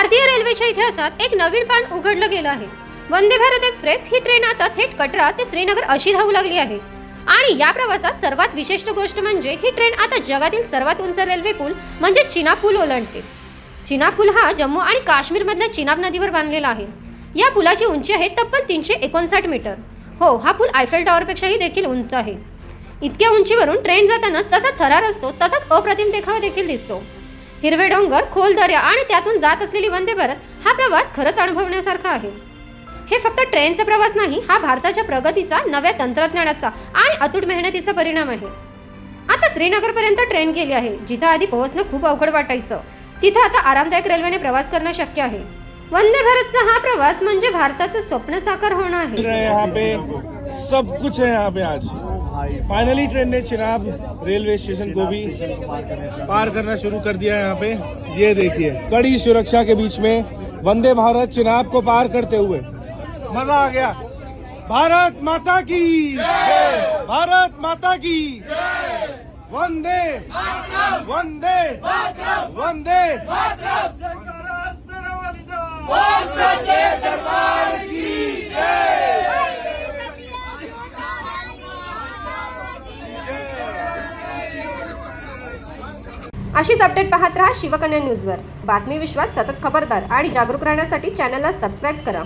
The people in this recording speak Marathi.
भारतीय रेल्वेच्या इतिहासात एक नवीन पान उघडलं गेलं आहे. वंदे भारत एक्सप्रेस ही ट्रेन आता थेट कटरा ते श्रीनगर अशी धावू लागली आहे. आणि या प्रवासात सर्वात विशिष्ट गोष्ट म्हणजे ही ट्रेन आता जगातील सर्वात उंच रेल्वे पूल म्हणजे चिना पूल ओलांडते. चिना पूल हा जम्मू आणि काश्मीरमधल्या चिनाब नदीवर बांधलेला आहे. या पुलाची उंची आहे तब्बल तीनशे एकोणसाठ मीटर. हो हा पूल आयफेल टॉवरपेक्षाही देखील उंच आहे. इतक्या उंचीवरून ट्रेन जाताना जसा थरार असतो तसाच अप्रतिम देखावा देखील दिसतो. हिरवे डोंगर खोल दर्या आणि त्यातून जात असलेली वंदे भारत हा प्रवास खरंच अनुभवण्यासारखा आहे. हे फक्त ट्रेनचा प्रवास नाही हा भारताच्या प्रगतीचा नव्या तंत्रज्ञानाचा आणि अतूट मेहनतीचा परिणाम आहे. आता श्रीनगरपर्यंत ट्रेन गेली आहे जिथं आधी पोहोचणं खूप अवघड वाटायचं. तिथं आता आरामदायक रेल्वेने प्रवास करणं शक्य आहे. वंदे भारतचा हा प्रवास म्हणजे भारताचं स्वप्न साकार होणं आहे. सब कुछ है यहाँ पे आज। फाइनली ट्रेन ने चिनाब रेलवे स्टेशन को भी पार करना शुरू कर दिया है यहाँ पे। ये देखिए, कड़ी सुरक्षा के बीच में वंदे भारत चिनाब को पार करते हुए। मज़ा आ गया। भारत माता की भारत माता की वंदे। वंदे। अशीच अपडेट पाहत रहा शिवकन्या न्यूजवर बातमी विश्वात सतत खबरदार आणि जागरूक राहण्यासाठी चॅनलला सबस्क्राईब करा.